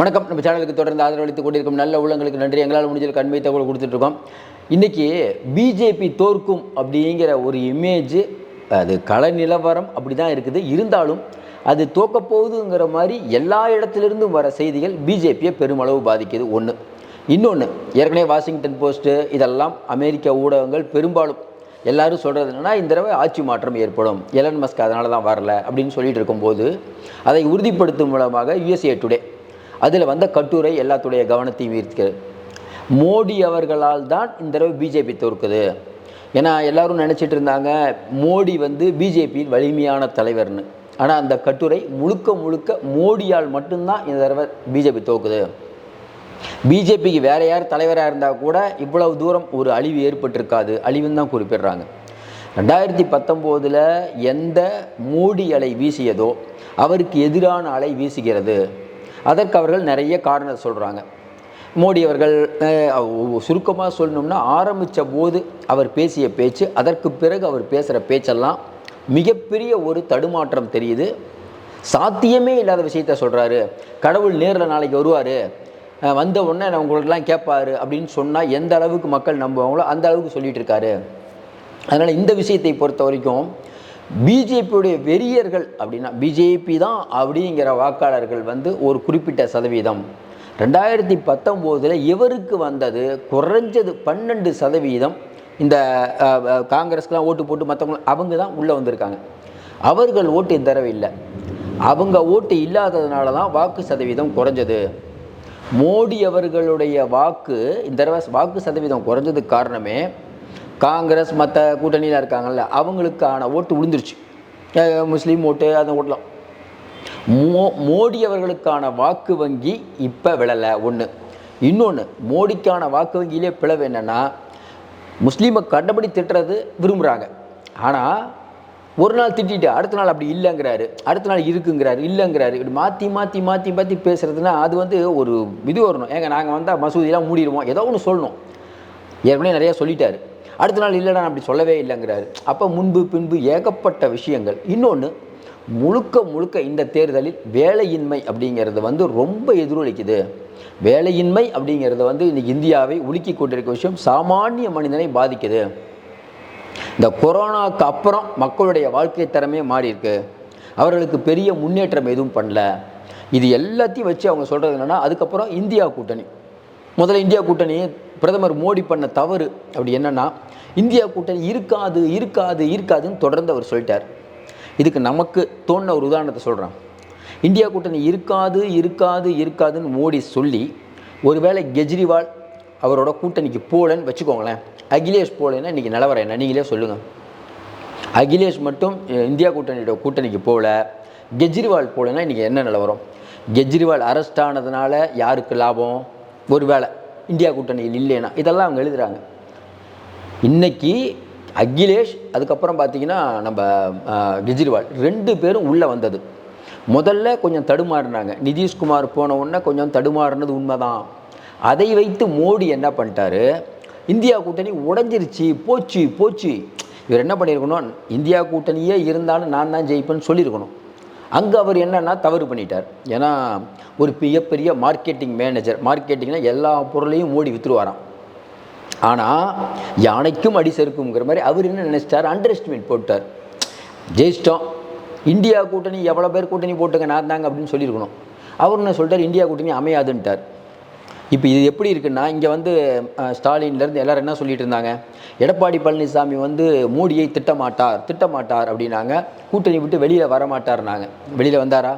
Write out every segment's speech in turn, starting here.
வணக்கம். நம்ம சேனலுக்கு தொடர்ந்து ஆதரவளித்துக் கொண்டிருக்கும் நல்ல உள்ளங்களுக்கு நன்றி. எங்களால் முடிஞ்ச கண்மை தகவல் கொடுத்துட்ருக்கோம். இன்றைக்கி பிஜேபி தோற்கும் அப்படிங்கிற ஒரு இமேஜ் அது கள நிலவரம் அப்படி தான் இருக்குது. இருந்தாலும் அது தோக்கப்போகுதுங்கிற மாதிரி எல்லா இடத்துலேருந்தும் வர செய்திகள் பிஜேபியை பெருமளவு பாதிக்குது. ஒன்று இன்னொன்று ஏற்கனவே வாஷிங்டன் போஸ்ட்டு இதெல்லாம் அமெரிக்க ஊடகங்கள் பெரும்பாலும் எல்லாரும் சொல்கிறது என்னென்னா இந்த தடவை ஆட்சி மாற்றம் ஏற்படும். எலன் மஸ்க் அதனால தான் வரல அப்படின்னு சொல்லிட்டு இருக்கும்போது அதை உறுதிப்படுத்தும் மூலமாக யுஎஸ்ஏ டுடே அதில் வந்த கட்டுரை எல்லாத்துடைய கவனத்தையும் ஈர்க்கிறது மோடி அவர்களால் தான் இந்த தடவை பிஜேபி தோற்குது. ஏன்னா எல்லாரும் நினச்சிட்டு இருந்தாங்க மோடி வந்து பிஜேபியின் வலிமையான தலைவர்னு. ஆனால் அந்த கட்டுரை முழுக்க முழுக்க மோடியால் மட்டும்தான் இந்த தடவை பிஜேபி தோக்குது. பிஜேபிக்கு வேற யார் தலைவராக இருந்தால் கூட இவ்வளவு தூரம் ஒரு அழிவு ஏற்பட்டிருக்காது. அழிவுன்னு தான் குறிப்பிடுறாங்க. ரெண்டாயிரத்தி பத்தொம்போதில் எந்த மோடி அலை வீசியதோ அவருக்கு எதிரான அலை வீசுகிறது. அதற்கு அவர்கள் நிறைய காரணம் சொல்கிறாங்க மோடி அவர்கள் சுருக்கமாக சொல்லணும்னா ஆரம்பித்த போது அவர் பேசிய பேச்சு அதற்கு பிறகு அவர் பேசுகிற பேச்செல்லாம் மிகப்பெரிய ஒரு தடுமாற்றம் தெரியுது. சாத்தியமே இல்லாத விஷயத்த சொல்கிறாரு கடவுள் நேரில் நாளைக்கு வருவார். வந்த உடனே நான் உங்களுக்கெல்லாம் கேட்பாரு அப்படின்னு சொன்னால் எந்த அளவுக்கு மக்கள் நம்புவாங்களோ அந்த அளவுக்கு சொல்லிகிட்டு இருக்காரு. அதனால் இந்த விஷயத்தை பொறுத்த வரைக்கும் பிஜேபியுடைய வெறியர்கள் அப்படின்னா பிஜேபி தான் அப்படிங்கிற வாக்காளர்கள் வந்து ஒரு குறிப்பிட்ட சதவீதம். ரெண்டாயிரத்தி பத்தொம்போதில் இவருக்கு வந்தது? குறைஞ்சது பன்னெண்டு சதவீதம். இந்த காங்கிரஸ்க்கெலாம் ஓட்டு போட்டு மற்றவங்க அவங்க தான் உள்ளே வந்திருக்காங்க. அவர்கள் ஓட்டு இந்த தடவை இல்லை அவங்க ஓட்டு இல்லாததுனால தான் வாக்கு சதவீதம் குறைஞ்சது. மோடி அவர்களுடைய வாக்கு இந்த தடவை வாக்கு சதவீதம் குறைஞ்சதுக்கு காரணமே காங்கிரஸ் மற்ற கூட்டணியில் இருக்காங்கல்ல அவங்களுக்கான ஓட்டு விழுந்துருச்சு முஸ்லீம் ஓட்டு அந்த ஓட்டலாம். மோ மோடி அவர்களுக்கான வாக்கு வங்கி இப்போ விழலை ஒன்று இன்னொன்று மோடிக்கான வாக்கு வங்கியிலே பிளவு என்னென்னா முஸ்லீமை கண்டபடி திட்டுறது விரும்புகிறாங்க ஆனால் ஒரு நாள் திட்டிட்டு அடுத்த நாள் அப்படி இல்லைங்கிறாரு அடுத்த நாள் இருக்குங்கிறாரு இல்லைங்கிறாரு இப்படி மாற்றி மாற்றி மாற்றி மாற்றி பேசுகிறதுனா அது வந்து ஒரு இது வரணும். ஏங்க நாங்கள் வந்தால் மசூதியெலாம் மூடிடுவோம் ஏதோ ஒன்று சொல்லணும். ஏற்கனவே நிறையா சொல்லிட்டாரு. அடுத்த நாள் இல்லைடா அப்படி சொல்லவே இல்லைங்கிறாரு. அப்போ முன்பு பின்பு ஏகப்பட்ட விஷயங்கள். இன்னொன்று முழுக்க முழுக்க இந்த தேர்தலில் வேலையின்மை அப்படிங்கிறது வந்து ரொம்ப எதிரொலிக்குது. வேலையின்மை அப்படிங்கிறது வந்து இன்னைக்கு இந்தியாவை உலுக்கி கொண்டிருக்க விஷயம் சாமானிய மனிதனை பாதிக்குது. இந்த கொரோனாவுக்கு அப்புறம் மக்களுடைய வாழ்க்கை தரமே மாறியிருக்கு. அவர்களுக்கு பெரிய முன்னேற்றம் எதுவும் பண்ணல. இது எல்லாத்தையும் வச்சு அவங்க சொல்கிறது என்னென்னா அதுக்கப்புறம் இந்தியா கூட்டணி. முதல்ல இந்தியா கூட்டணி பிரதமர் மோடி பண்ண தவறு அப்படி என்னன்னா இந்தியா கூட்டணி இருக்காது இருக்காது இருக்காதுன்னு தொடர்ந்து அவர் சொல்லிட்டார். இதுக்கு நமக்கு தோணுன ஒரு உதாரணத்தை சொல்கிறேன் இந்தியா கூட்டணி இருக்காது இருக்காது இருக்காதுன்னு மோடி சொல்லி ஒருவேளை கெஜ்ரிவால் அவரோட கூட்டணிக்கு போகலன்னு வச்சுக்கோங்களேன். அகிலேஷ் போகலன்னா இன்றைக்கி நிலவரம் என்ன? நீங்களே சொல்லுங்கள் அகிலேஷ் மட்டும் இந்தியா கூட்டணியோட கூட்டணிக்கு போகல. கெஜ்ரிவால் போகலன்னா இன்றைக்கி என்ன நிலவரம்? கெஜ்ரிவால் அரெஸ்ட் ஆனதுனால யாருக்கு லாபம்? ஒருவேளை இந்தியா கூட்டணியில் இல்லைன்னா இதெல்லாம் அவங்க எழுதுகிறாங்க இன்றைக்கி அகிலேஷ் அதுக்கப்புறம் பார்த்தீங்கன்னா நம்ம கெஜ்ரிவால் ரெண்டு பேரும் உள்ளே வந்தது. முதல்ல கொஞ்சம் தடுமாறினாங்க. நிதிஷ்குமார் போன உடனே கொஞ்சம் தடுமாறினது உண்மைதான். அதை வைத்து மோடி என்ன பண்ணிட்டாரு? இந்தியா கூட்டணி உடஞ்சிருச்சு போச்சு போச்சு. இவர் என்ன பண்ணியிருக்கணும்? இந்தியா கூட்டணியே இருந்தாலும் நான் தான் ஜெயிப்பேன்னு சொல்லியிருக்கணும். அங்கே அவர் என்னன்னா தவறு பண்ணிட்டார். ஏன்னா ஒரு மிகப்பெரிய மார்க்கெட்டிங் மேனேஜர் மார்க்கெட்டிங்னா எல்லா பொருளையும் ஓடி விற்றுருவாராம் ஆனால் யானைக்கும் அடி சறுக்குங்கிற மாதிரி அவர் என்ன நினைச்சிட்டார்? அண்டர் எஸ்டிமேட் போட்டார். ஜெயிச்சிட்டோம். இந்தியா கூட்டணி எவ்வளோ பேர் கூட்டணி போட்டுங்க நான் தாங்க அப்படின்னு சொல்லியிருக்கணும். அவர் என்ன சொல்லிட்டார்? இந்தியா கூட்டணி அமையாதுன்ட்டார். இப்போ இது எப்படி இருக்குன்னா இங்கே வந்து ஸ்டாலின்லேருந்து எல்லாரும் என்ன சொல்லிட்டு இருந்தாங்க? எடப்பாடி பழனிசாமி வந்து மோடியை திட்டமாட்டார் திட்டமாட்டார் அப்படின்னாங்க. கூட்டணி விட்டு வெளியில் வரமாட்டார்னாங்க. வெளியில் வந்தாரா?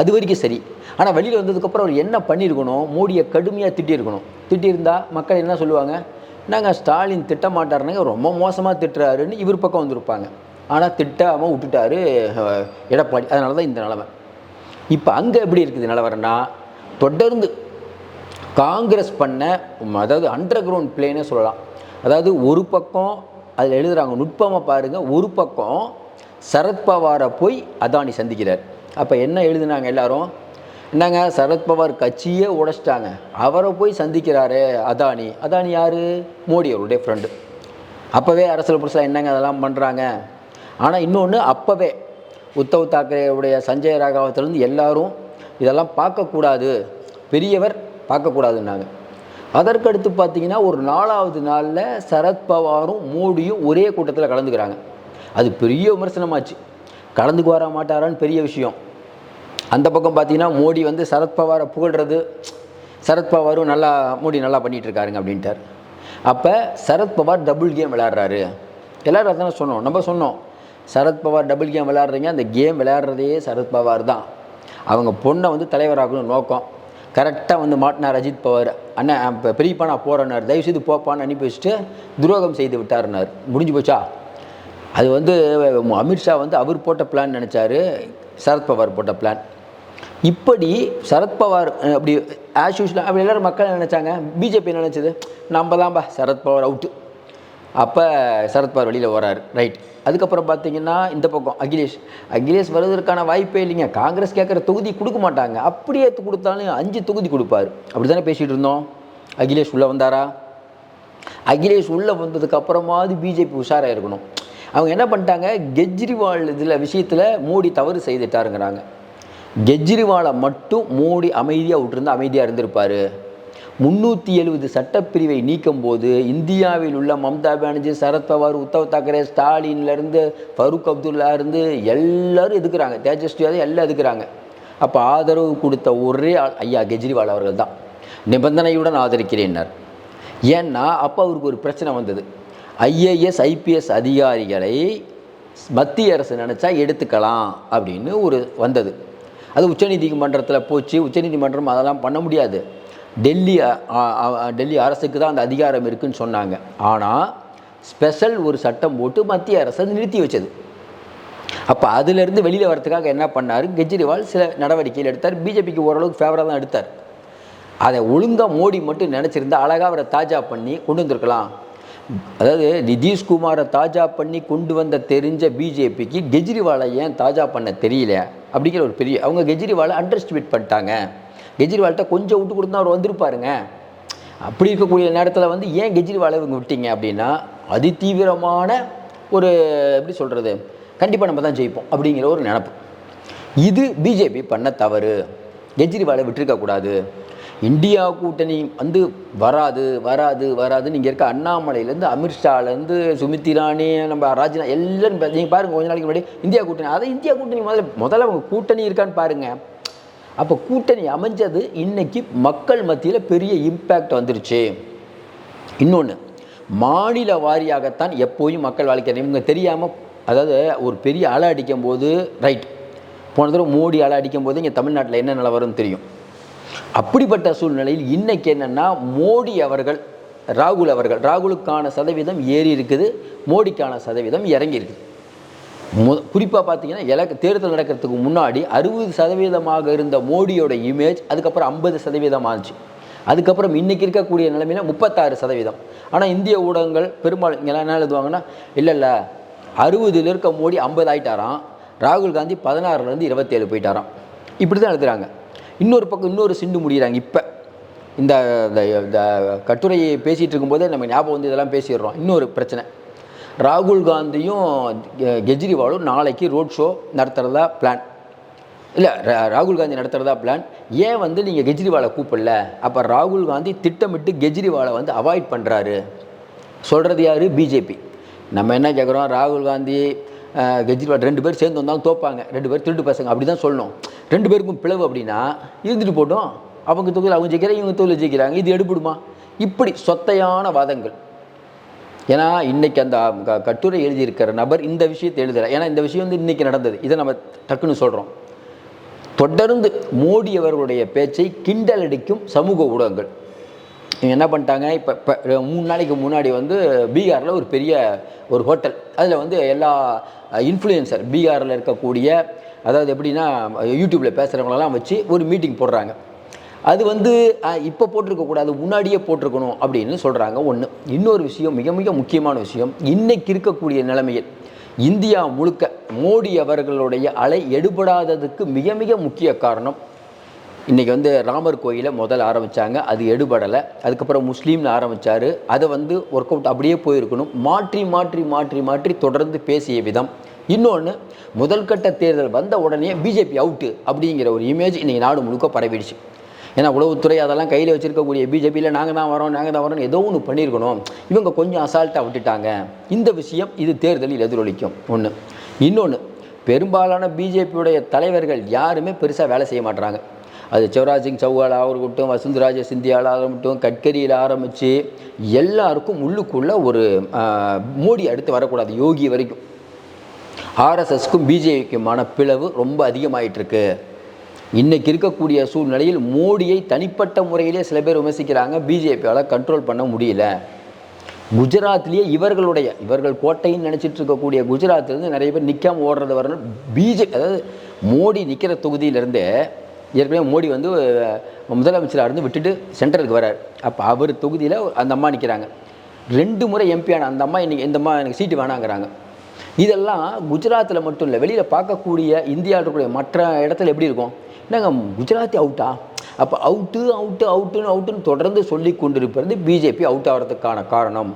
அது வரைக்கும் சரி. ஆனால் வெளியில் வந்ததுக்கப்புறம் அவர் என்ன பண்ணியிருக்கணும்? மோடியை கடுமையாக திட்டியிருக்கணும். திட்டியிருந்தா மக்கள் என்ன சொல்லுவாங்க? நாங்கள் ஸ்டாலின் திட்டமாட்டாருனாங்க ரொம்ப மோசமாக திட்டுறாருன்னு இவர் பக்கம் வந்திருப்பாங்க. ஆனால் திட்டாமல் விட்டுட்டாரு எடப்பாடி. அதனால தான் இந்த நிலமை. இப்போ அங்கே எப்படி இருக்குது நிலவரன்னா தொடர்ந்து காங்கிரஸ் பண்ண அதாவது அண்டர் கிரவுண்ட் பிளேனே சொல்லலாம். அதாவது ஒரு பக்கம் அதில் எழுதுகிறாங்க நுட்பமாக பாருங்கள் ஒரு பக்கம் சரத்பவாரை போய் அதானி சந்திக்கிறார். அப்போ என்ன எழுதுனாங்க எல்லாரும்? என்னங்க சரத்பவார் கட்சியே உடைச்சிட்டாங்க. அவரை போய் சந்திக்கிறாரே அதானி. அதானி யார்? மோடி அவருடைய ஃப்ரெண்டு அப்போவே அரசியல் புதுசாக என்னங்க அதெல்லாம் பண்ணுறாங்க ஆனால் இன்னொன்று அப்போவே உத்தவ் தாக்கரேவுடைய சஞ்சய் ராகவத்திலேருந்து எல்லாரும் இதெல்லாம் பார்க்கக்கூடாது. பெரியவர் பார்க்கக்கூடாதுன்னாங்க. அதற்கடுத்து பார்த்தீங்கன்னா ஒரு நாலாவது நாளில் சரத்பவாரும் மோடியும் ஒரே கூட்டத்தில் கலந்துக்கிறாங்க. அது பெரிய விமர்சனமாச்சு. கலந்துக்கு வர மாட்டாரான்னு பெரிய விஷயம். அந்த பக்கம் பார்த்தீங்கன்னா மோடி வந்து சரத்பவாரை புகழ்றது சரத்பவாரும் நல்லா மோடி நல்லா பண்ணிகிட்டு இருக்காருங்க அப்படின்ட்டார். அப்போ சரத்பவார் டபுள் கேம் விளையாடுறாரு. எல்லாரும் அதான் சொன்னோம். நம்ம சொன்னோம். சரத்பவார் டபுள் கேம் விளையாடுறீங்க அந்த கேம் விளையாடுறதே சரத்பவார் தான். அவங்க பொண்ணை வந்து தலைவராகணும் நோக்கம். கரெக்டாக வந்து மாட்டினார் அஜித் பவார். அண்ணன் இப்போ பெரியப்பா நான் போகிறேன்னார் தயவுசெய்து போப்பான்னு அனுப்பி வச்சுட்டு துரோகம் செய்து விட்டாருன்னார். முடிஞ்சு போச்சா? அது வந்து அமித்ஷா வந்து அவர் போட்ட பிளான் நினச்சாரு. சரத்பவார் போட்ட பிளான் இப்படி சரத்பவார் அப்படி ஆஸ் யூஸ்வல் அப்படி எல்லாரும் மக்கள் நினச்சாங்க. பிஜேபி நினச்சது? நம்ம தான்பா சரத்பவார் அவுட்டு அப்போ சரத்பார் வெளியில் வராரு ரைட் அதுக்கப்புறம் பார்த்தீங்கன்னா இந்த பக்கம் அகிலேஷ். அகிலேஷ் வருவதற்கான வாய்ப்பே இல்லைங்க. காங்கிரஸ் கேட்குற தொகுதி கொடுக்க மாட்டாங்க. அப்படியே கொடுத்தாலும் அஞ்சு தொகுதி கொடுப்பாரு. அப்படி தானே பேசிகிட்டு இருந்தோம்? அகிலேஷ் உள்ளே வந்தாரா? அகிலேஷ் உள்ளே வந்ததுக்கப்புறமாவது பிஜேபி உஷாராக இருக்கணும். அவங்க என்ன பண்ணிட்டாங்க? கெஜ்ரிவால் இதில் விஷயத்தில் மோடி தவறு செய்துட்டாருங்கிறாங்க. கெஜ்ரிவாலை மட்டும் மோடி அமைதியாக விட்டுருந்து அமைதியாக இருந்திருப்பார். முந்நூற்றி எழுபது சட்டப்பிரிவை நீக்கும் போது இந்தியாவில் உள்ள மம்தா பானர்ஜி சரத்பவார் உத்தவ் தாக்கரே ஸ்டாலின்லேருந்து ஃபரூக் அப்துல்லா இருந்து எல்லாரும் எதுக்குறாங்க? தேஜஸ்வி யாதவ் எல்லாம் எதுக்குறாங்க? அப்போ ஆதரவு கொடுத்த ஒரே ஆள் ஐயா கெஜ்ரிவால் அவர்கள் தான். நிபந்தனையுடன் ஆதரிக்கிறேன்னார். ஏன்னா அப்போ அவருக்கு ஒரு பிரச்சனை வந்தது. ஐஏஎஸ் ஐபிஎஸ் அதிகாரிகளை மத்திய அரசு நினச்சா எடுத்துக்கலாம் அப்படின்னு ஒரு வந்தது. அது உச்சநீதிமன்றத்தில் போச்சு. உச்சநீதிமன்றம் அதெல்லாம் பண்ண முடியாது. டெல்லி டெல்லி அரசுக்கு தான் அந்த அதிகாரம் இருக்குன்னு சொன்னாங்க. ஆனால் ஸ்பெஷல் ஒரு சட்டம் போட்டு மத்திய அரசு நிறுத்தி வச்சது. அப்போ அதிலிருந்து வெளியில் வரத்துக்காக என்ன பண்ணார்? கெஜ்ரிவால் சில நடவடிக்கைகள் எடுத்தார். பிஜேபிக்கு ஓரளவுக்கு ஃபேவராக தான் எடுத்தார். அதை ஒழுங்காக மோடி மட்டும் நினச்சிருந்தா அழகாக அவரை தாஜா பண்ணி கொண்டு வந்திருக்கலாம். அதாவது நிதிஷ்குமாரை தாஜா பண்ணி கொண்டு வந்த தெரிஞ்ச பிஜேபிக்கு கெஜ்ரிவாலை ஏன் தாஜா பண்ண தெரியல? அப்படிங்கிற ஒரு பெரிய அவங்க கெஜ்ரிவாலை அண்டர்ஸ்டிமேட் பண்ணிட்டாங்க. கெஜ்ரிவால்கிட்ட கொஞ்சம் விட்டு கொடுத்தா அவர் வந்திருப்பாருங்க. அப்படி இருக்கக்கூடிய நேரத்தில் வந்து ஏன் கெஜ்ரிவாலை இவங்க விட்டீங்க அப்படின்னா அதி தீவிரமான ஒரு எப்படி சொல்கிறது கண்டிப்பாக நம்ம தான் ஜெயிப்போம் அப்படிங்கிற ஒரு நினப்பு. இது பிஜேபி பண்ண தவறு. கெஜ்ரிவாலை விட்டுருக்கக்கூடாது இந்தியா கூட்டணி வந்து வராது வராது வராதுன்னு இங்கே இருக்க அண்ணாமலையிலேருந்து அமித்ஷாலேருந்து சுமித் இரானி நம்ம ராஜ்நாத் எல்லாரும் நீங்கள் பாருங்கள் கொஞ்ச நாளைக்கு முன்னாடி இந்தியா கூட்டணி அதை இந்தியா கூட்டணி முதல்ல முதல்ல அவங்க கூட்டணி இருக்கான்னு பாருங்கள் அப்போ கூட்டணி அமைஞ்சது இன்னைக்கு மக்கள் மத்தியில் பெரிய இம்பேக்ட் வந்துருச்சு. இன்னொன்று மாநில வாரியாகத்தான் எப்போயும் மக்கள் வாழ்க்கை இவங்க தெரியாமல் அதாவது ஒரு பெரிய அலை அடிக்கும் போது ரைட் போன தடவை மோடி அலை அடிக்கும் போது இங்கே தமிழ்நாட்டில் என்ன நிலவரம்னு தெரியும். அப்படிப்பட்ட சூழ்நிலையில் இன்னைக்கு என்னென்னா மோடி அவர்கள் ராகுல் அவர்கள் ராகுலுக்கான சதவீதம் ஏறி இருக்குது மோடிக்கான சதவீதம் இறங்கி இருக்குது. மு குறிப்பாக பார்த்தீங்கன்னா எலக் தேர்தல் நடக்கிறதுக்கு முன்னாடி அறுபது சதவீதமாக இருந்த மோடியோட இமேஜ் அதுக்கப்புறம் ஐம்பது சதவீதம் ஆச்சு. அதுக்கப்புறம் இன்னைக்கு இருக்கக்கூடிய நிலைமையில முப்பத்தாறு சதவீதம். ஆனால் இந்திய ஊடகங்கள் பெரும்பாலும் இங்கே என்ன எழுதுவாங்கன்னா இல்லை இல்லை அறுபதில் இருக்க மோடி ஐம்பது ஆகிட்டாராம் ராகுல் காந்தி பதினாறுலேருந்து இருபத்தேழு போயிட்டாராம். இப்படி தான் எழுதுகிறாங்க இன்னொரு பக்கம் இன்னொரு சிண்டு முடிகிறாங்க இப்போ. இந்த இந்த- இந்த கட்டுரையை பேசிகிட்டு இருக்கும்போதே நம்ம ஞாபகம் வந்து இதெல்லாம் பேசிடுறோம். இன்னொரு பிரச்சனை. ராகுல் காந்தியும் கெ- கெஜ்ரிவாலும் நாளைக்கு ரோட் ஷோ நடத்துகிறதா பிளான் இல்லை ராகுல் காந்தி நடத்துகிறதா பிளான் ஏன் வந்து நீங்கள் கெஜ்ரிவாலை கூப்பிடல? அப்போ ராகுல் காந்தி திட்டமிட்டு கெஜ்ரிவாலை வந்து அவாய்ட் பண்ணுறாரு சொல்கிறது யார்? பிஜேபி. நம்ம என்ன கேட்குறோம் ராகுல் காந்தி கெஜ்ரிவால் ரெண்டு பேர் சேர்ந்து வந்தாலும் தோப்பாங்க. ரெண்டு பேர் திருட்டு பசங்க. அப்படி தான் சொல்லணும். ரெண்டு பேருக்கும் பிளவு அப்படின்னா இருந்துட்டு போட்டோம். அவங்க தொகுதியில் அவங்க ஜெயிக்கிறாங்க இவங்க தொகுதியில் ஜெயிக்கிறாங்க. இது எடுபடுமா? இப்படி சொத்தையான வாதங்கள். ஏன்னா இன்னைக்கு அந்த கட்டுரை எழுதியிருக்கிற நபர் இந்த விஷயத்தை எழுதுகிறார் ஏன்னா இந்த விஷயம் வந்து இன்னைக்கு நடந்தது. இதை நம்ம டக்குன்னு சொல்கிறோம் தொடர்ந்து மோடி அவர்களுடைய பேச்சை கிண்டல் அடிக்கும் சமூக ஊடகங்கள். இவங்க என்ன பண்ணிட்டாங்க? இப்போ இப்போ மூணு நாளைக்கு முன்னாடி வந்து பீகாரில் ஒரு பெரிய ஒரு ஹோட்டல். அதில் வந்து எல்லா இன்ஃப்ளூயன்சர் பீகாரில் இருக்கக்கூடிய அதாவது எப்படின்னா யூடியூப்பில் பேசுகிறவங்களெல்லாம் வச்சு ஒரு மீட்டிங் போடுறாங்க. அது வந்து இப்போ போட்டிருக்கக்கூடாது முன்னாடியே போட்டிருக்கணும் அப்படின்னு சொல்கிறாங்க ஒன்று இன்னொரு விஷயம் மிக மிக முக்கியமான விஷயம் இன்றைக்கு இருக்கக்கூடிய நிலைமையில் இந்தியா முழுக்க மோடி அவர்களுடைய அலை எடுபடாததுக்கு மிக மிக முக்கிய காரணம் இன்றைக்கி வந்து ராமர் கோயிலை முதல்ல ஆரம்பித்தாங்க அது எடுபடலை. அதுக்கப்புறம் முஸ்லீம்னு ஆரம்பித்தார் அதை வந்து ஒர்க் அவுட் அப்படியே போயிருக்கணும். மாற்றி மாற்றி மாற்றி மாற்றி தொடர்ந்து பேசிய விதம். இன்னொன்று முதல் கட்ட தேர்தல் வந்த உடனே பிஜேபி அவுட்டு அப்படிங்கிற ஒரு இமேஜ் இன்றைக்கி நாடு முழுக்க பரவிடுச்சு. ஏன்னா உளவுத்துறை அதெல்லாம் கையில் வச்சுருக்கக்கூடிய பிஜேபியில் நாங்கள் தான் வரோம் நாங்கள் தான் வரோம் ஏதோ ஒன்று பண்ணியிருக்கணும். இவங்க கொஞ்சம் அசால்ட்டாக விட்டுட்டாங்க. இந்த விஷயம் இது தேர்தலில் எதிரொலிக்கும். ஒன்று இன்னொன்று பெரும்பாலான பிஜேபியுடைய தலைவர்கள் யாருமே பெருசாக வேலை செய்ய மாட்றாங்க. அது சிவராஜ் சிங் சௌகால் இருக்கட்டும் வசுந்தராஜ சிந்தியால் ஆரம்பிட்டும் கட்கரியில் ஆரம்பித்து எல்லாருக்கும் உள்ளுக்குள்ளே ஒரு மோடி அடுத்து வரக்கூடாது யோகி வரைக்கும். ஆர்எஸ்எஸ்க்கும் பிஜேபிக்குமான பிளவு ரொம்ப அதிகமாயிட்டிருக்கு இன்றைக்கி இன்னைக்கு இருக்கக்கூடிய சூழ்நிலையில் மோடியை தனிப்பட்ட முறையிலே சில பேர் விமர்சிக்கிறாங்க. பிஜேபியால் கண்ட்ரோல் பண்ண முடியல. குஜராத்லேயே இவர்களுடைய இவர்கள் கோட்டைன்னு நினச்சிட்டு இருக்கக்கூடிய குஜராத்லேருந்து நிறைய பேர் நிற்காமல் ஓடுறது வரணும். பிஜே அதாவது மோடி நிற்கிற தொகுதியிலேருந்தே ஏற்கனவே மோடி வந்து முதலமைச்சராக இருந்து விட்டுட்டு சென்டருக்கு வரார். அப்போ அவர் தொகுதியில் அந்த அம்மா நிற்கிறாங்க ரெண்டு முறை எம்பியான அந்த அம்மா இன்றைக்கி இந்த அம்மா எனக்கு சீட்டு வேணாங்கிறாங்க. இதெல்லாம் குஜராத்தில் மட்டும் இல்லை வெளியில் பார்க்கக்கூடிய இந்தியாவில் இருக்கக்கூடிய மற்ற இடத்துல எப்படி இருக்கும்? என்னங்க குஜராத்தி அவுட்டா அப்போ அவுட்டு அவுட்டு அவுட்டுன்னு அவுட்டுன்னு தொடர்ந்து சொல்லி கொண்டிருப்பது பிஜேபி அவுட் ஆகிறதுக்கான காரணம்.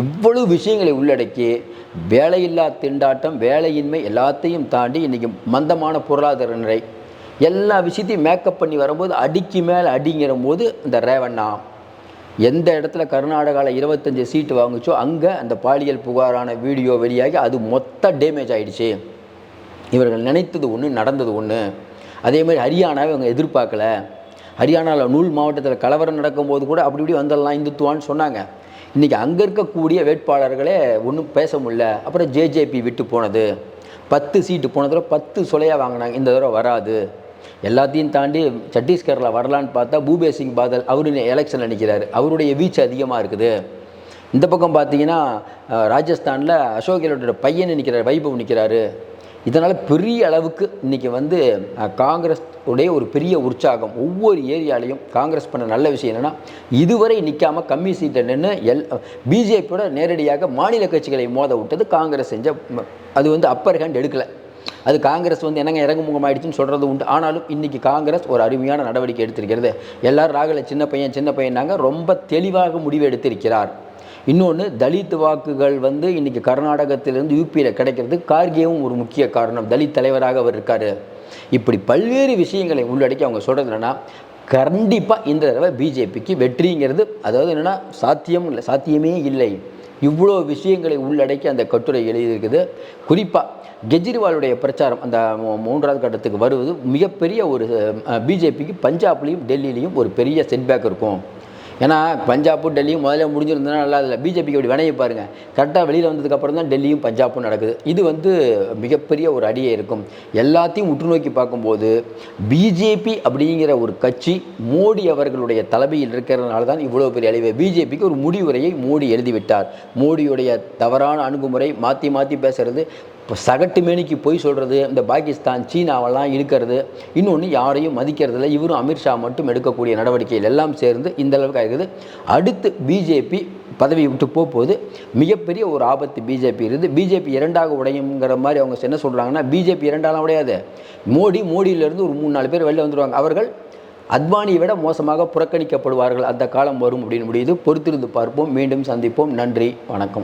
இவ்வளவு விஷயங்களை உள்ளடக்கி வேலையில்லா திண்டாட்டம் வேலையின்மை எல்லாத்தையும் தாண்டி இன்றைக்கி மந்தமான பொருளாதார நிலை. எல்லா விஷயத்தையும் மேக்கப் பண்ணி வரும்போது அடிக்கு மேலே அடிங்கிற போது இந்த ரேவண்ணா. எந்த இடத்துல கர்நாடகாவில் இருபத்தஞ்சி சீட்டு வாங்குச்சோ அங்கே அந்த பாலியல் புகாரான வீடியோ வெளியாகி அது மொத்த டேமேஜ் ஆகிடுச்சு இவர்கள் நினைத்தது ஒன்று நடந்தது ஒன்று அதே மாதிரி ஹரியானாவை இவங்க எதிர்பார்க்கல. ஹரியானாவில் நூல் மாவட்டத்தில் கலவரம் நடக்கும்போது கூட அப்படி இப்படி வந்துடலாம் இந்துத்துவான்னு சொன்னாங்க. இன்றைக்கி அங்கே இருக்கக்கூடிய வேட்பாளர்களே ஒன்றும் பேச முடியல. அப்புறம் ஜேஜேபி விட்டு போனது. பத்து சீட்டு போன தடவை பத்து சொலையாக வாங்கினாங்க. இந்த தடவை வராது. எல்லாத்தையும் தாண்டி சத்தீஸ்கரில் வரலான்னு பார்த்தா பூபேஷ் சிங் பாதல் அவரு எலெக்ஷனில் நிற்கிறாரு அவருடைய வீச்சு அதிகமாக இருக்குது. இந்த பக்கம் பார்த்தீங்கன்னா ராஜஸ்தானில் அசோக் கெலோட்டோட பையன் நிற்கிறார் வைபவ் நிற்கிறாரு இதனால் பெரிய அளவுக்கு இன்றைக்கி வந்து காங்கிரஸ் உடைய ஒரு பெரிய உற்சாகம். ஒவ்வொரு ஏரியாலையும் காங்கிரஸ் பண்ண நல்ல விஷயம் என்னென்னா இதுவரை நிற்காம கம்மி சீட்டை நின்று எல் பிஜேபியோட நேரடியாக மாநில கட்சிகளை மோத விட்டது காங்கிரஸ் செஞ்ச அது வந்து அப்பர் ஹேண்ட் எடுக்கலை. அது காங்கிரஸ் வந்து என்னங்க இறங்குமுகம் ஆயிடுச்சுன்னு சொல்கிறது உண்டு. ஆனாலும் இன்றைக்கி காங்கிரஸ் ஒரு அருமையான நடவடிக்கை எடுத்திருக்கிறது. எல்லாரும் ராகுல சின்ன பையன் சின்ன பையனாங்க ரொம்ப தெளிவாக முடிவு எடுத்திருக்கிறார். இன்னொன்று தலித் வாக்குகள் வந்து இன்றைக்கி கர்நாடகத்திலிருந்து யூபியில் கிடைக்கிறது கார்கேவும் ஒரு முக்கிய காரணம். தலித் தலைவராக அவர் இருக்கார். இப்படி பல்வேறு விஷயங்களை உள்ளடக்கி அவங்க சொல்கிறது என்னென்னா கண்டிப்பாக இந்த தடவை பிஜேபிக்கு வெற்றிங்கிறது அதாவது என்னென்னா சாத்தியம் இல்லை சாத்தியமே இல்லை. இவ்வளோ விஷயங்களை உள்ளடக்கி அந்த கட்டுரை எழுதியிருக்குது. குறிப்பாக கெஜ்ரிவாலுடைய பிரச்சாரம் அந்த மூன்றாவது கட்டத்துக்கு வருவது மிகப்பெரிய ஒரு பிஜேபிக்கு பஞ்சாப்லேயும் டெல்லியிலையும் ஒரு பெரிய செட்பேக் இருக்கும். ஏன்னா பஞ்சாப்பும் டெல்லியும் முதல்ல முடிஞ்சிருந்ததுனா நல்லா இல்லை பிஜேபிக்கு அப்படி வினையை பாருங்கள் கரெக்டாக வெளியில் வந்ததுக்கப்புறம் தான் டெல்லியும் பஞ்சாப்பும் நடக்குது. இது வந்து மிகப்பெரிய ஒரு அடியே இருக்கும். எல்லாத்தையும் உற்று நோக்கி பார்க்கும்போது பிஜேபி அப்படிங்கிற ஒரு கட்சி மோடி அவர்களுடைய தலைமையில் இருக்கிறதுனால தான் இவ்வளோ பெரிய அழிவு. பிஜேபிக்கு ஒரு முடிவுரையை மோடி எழுதிவிட்டார். மோடியுடைய தவறான அணுகுமுறை மாற்றி மாற்றி பேசுறது இப்போ சகட்டு மேனிக்கு பொய் சொல்கிறது இந்த பாகிஸ்தான் சீனாவெல்லாம் இழுக்கிறது இன்னொன்று யாரையும் மதிக்கிறதில்ல இவரும் அமித்ஷா மட்டும் எடுக்கக்கூடிய நடவடிக்கைகள் எல்லாம் சேர்ந்து இந்த அளவுக்கு ஆகிருக்குது அடுத்து பிஜேபி பதவி விட்டு போகும்போது மிகப்பெரிய ஒரு ஆபத்து பிஜேபி இருந்து பிஜேபி இரண்டாக உடையுங்கிற மாதிரி அவங்க என்ன சொல்கிறாங்கன்னா பிஜேபி இரண்டாலாம் உடையாது. மோடி மோடியிலேருந்து ஒரு மூணு நாலு பேர் வெளில வந்துடுவாங்க அவர்கள் அத்வானியை விட மோசமாக புறக்கணிக்கப்படுவார்கள். அந்த காலம் வரும் அப்படின்னு முடியுது. பொறுத்திருந்து பார்ப்போம். மீண்டும் சந்திப்போம். நன்றி. வணக்கம்.